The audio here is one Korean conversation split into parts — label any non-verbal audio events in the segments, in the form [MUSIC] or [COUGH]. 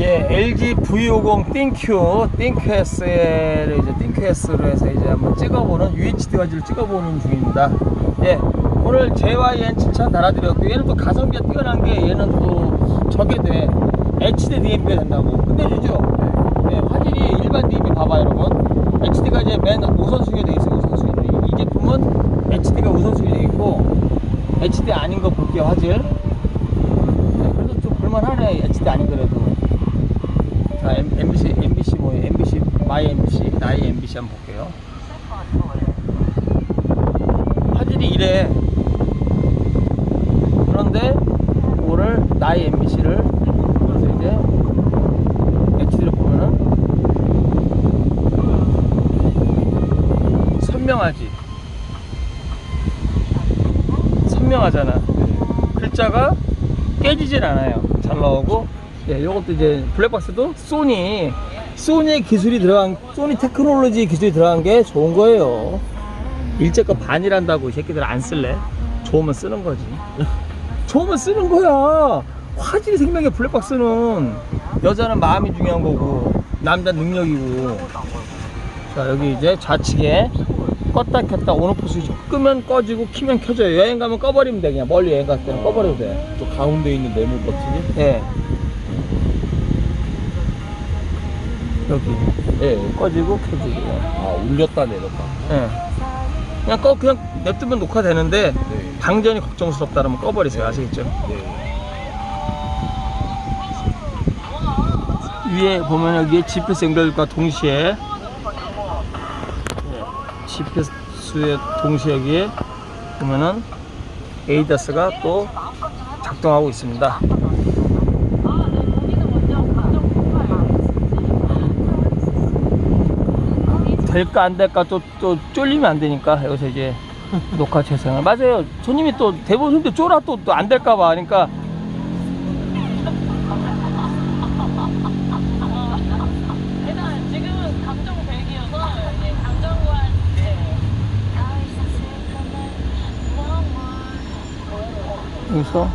예, LG V50 띵큐, 띵큐S를 이제 띵큐S로 해서 이제 한번 찍어보는 UHD 화질을 찍어보는 중입니다. 예, 오늘 JYN 칭찬 달아드렸고 얘는 또 가성비가 뛰어난 게 얘는 또 저게 돼 HD DMP가 된다고 끝내주죠. 예, 화질이 일반 DMP 봐봐 여러분. HD가 이제 맨 우선순위에 돼 있어요 우선순위. 이 제품은 HD가 우선순위에 돼 있고 HD 아닌 거 볼게요 화질. 네, 그래도 좀 볼만하네 HD 아니더라도. 자, M, MBC, MBC 뭐예요? MBC, 마이 MBC, 나이 MBC 한번 볼게요. 화질이 이래. 그런데 이거를 나이 MBC를 그래서 이제 HD로 보면은 선명하지. 선명하잖아. 글자가 깨지질 않아요. 잘 나오고. 예, 요것도 이제 블랙박스도 소니, 소니의 기술이 들어간, 소니 테크놀로지 기술이 들어간 게 좋은 거예요. 일제껏 반이란다고 이 새끼들 안 쓸래? 좋으면 쓰는 거지. 좋으면 쓰는 거야. 화질이 생명의 블랙박스는 여자는 마음이 중요한 거고, 남자 는 능력이고. 자, 여기 이제 좌측에 껐다 켰다 온오프 스위치 끄면 꺼지고 키면 켜져요. 여행 가면 꺼버리면 돼. 그냥 멀리 여행 갔을 때는 꺼버려도 돼. 저 가운데 있는 네모 버튼이? 예. 여기 예. 꺼지고 켜지고요. 아 올렸다 내렸다. 예. 그냥 꺼 그냥 냅두면 녹화되는데 네. 방전이 걱정스럽다면 꺼버리세요. 아시겠죠? 네. 위에 보면 여기에 GPS 연결과 동시에 예, GPS에 동시에 여기에 보면은 에이다스가 또 작동하고 있습니다. 될까 안 될까 또, 또 쫄리면 안 되니까 여기서 이제 [LAUGHS] 녹화 재생을 맞아요 손님이 또 대부분 손님들 쫄아 또또안 될까 봐 그러니까 일단 지금은 감정 백이어서 이제 감정과 네. 여기서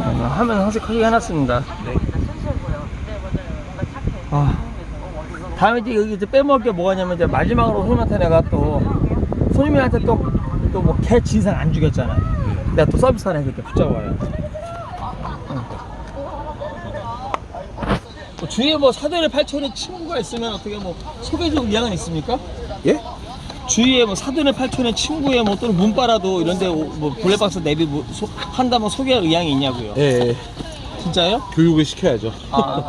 음, 화면 항상 크게 해놨습니다. 네. 아, 다음에 이제 여기 이제 빼먹을 게 뭐가 냐면 이제 마지막으로 손님한테 내가 또 손님한테 또 또 뭐 개 진상 안 주겠잖아. 내가 또 서비스 하나 이렇게 붙잡아요. 응. 뭐 주위에 뭐 사돈의 8천의 친구가 있으면 어떻게 뭐 소개해줄 의향은 있습니까? 예? 주위에 뭐 사돈의 8천의 친구에 뭐 또는 문바라도 이런데 뭐 블랙박스 내비 뭐 소- 한다면 소개할 의향이 있냐고요. 예. 예. 진짜요? 교육을 시켜야죠. 아.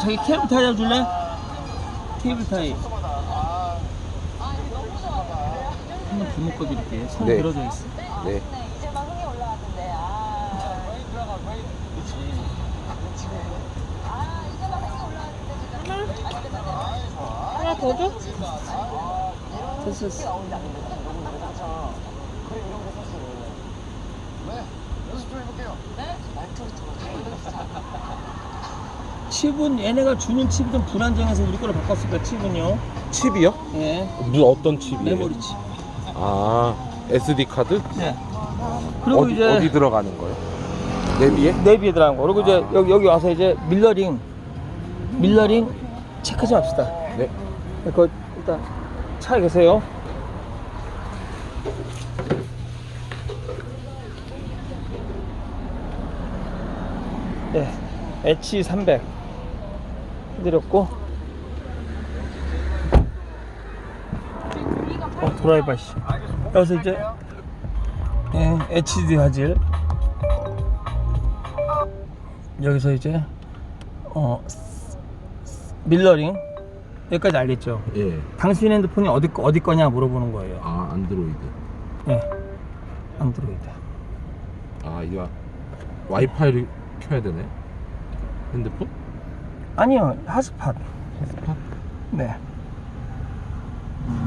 저기 케이블 타이 해줄래? 케이블 타이. 한번 더 묶어 드릴게요. 손 네. 늘어져 있어. 네. 이제 방송에 올라왔는데 아. 아 이제 방송에 올라왔는데 지금 하나 더 줘? 됐어, 됐어. 칩은 얘네가 주는 칩이 좀 불안정해서 우리 거로 바꿨을까 칩은요? 칩이요? 예. 무 어떤 칩이에요? 메모리 칩. 아 SD 카드? 네. 그리고 어디 이제 어디 들어가는 거요? 내비에? 내비에 들어간 거. 그리고 이제 여기, 여기 와서 이제 밀러링, 밀러링 체크 좀 합시다. 네. 그 일단 차에 계세요. 네, H300 해드렸고. 어 드라이버 씨. 여기서 이제 네, HD 화질. 여기서 이제 어 밀러링 여기까지 알겠죠? 예. 당신 핸드폰이 어디 거- 어디 거냐 물어보는 거예요. 아 안드로이드. 네, 안드로이드. 아 이거 와이파이를 켜야 되네. 핸드폰? 아니요, 핫스팟. 핫스팟? 네.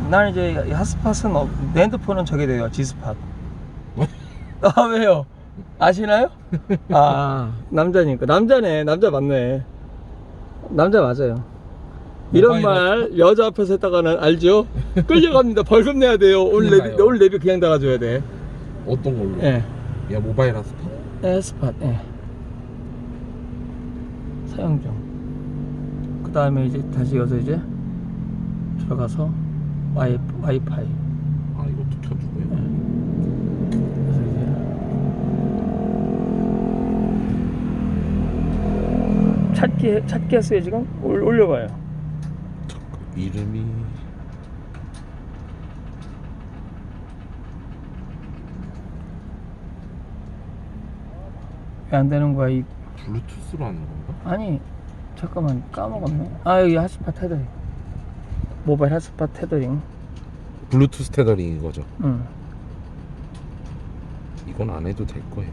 나는 이제 이 핫스팟은 어, 내 핸드폰은 저게 돼요, 지스팟. 아 왜요? 아시나요? [LAUGHS] 아 남자니까 남자네 남자 맞네 남자 맞아요 이런 모바일 말 여자 앞에서 했다가는 알죠? 끌려갑니다 벌금 내야 돼요 오늘. 내비 오늘 내비 그냥 달아줘야 돼 어떤 걸로? 예. 야 모바일 핫스팟? 에스팟 예. 사용 중그 다음에 이제 다시 여기서 이제 들어가서 와이, 와이파이 아 이것도 켜주고요. 그래서 이제 찾기 찾기 했어요 지금 올, 올려봐요 이름이 왜 안 되는 거야 이 블루투스로 하는 건가? 아니 잠깐만 까먹었네 아 여기 핫스팟 테더링 모바일 핫스팟 테더링 블루투스 테더링인 거죠. 응 이건 안 해도 될 거예요.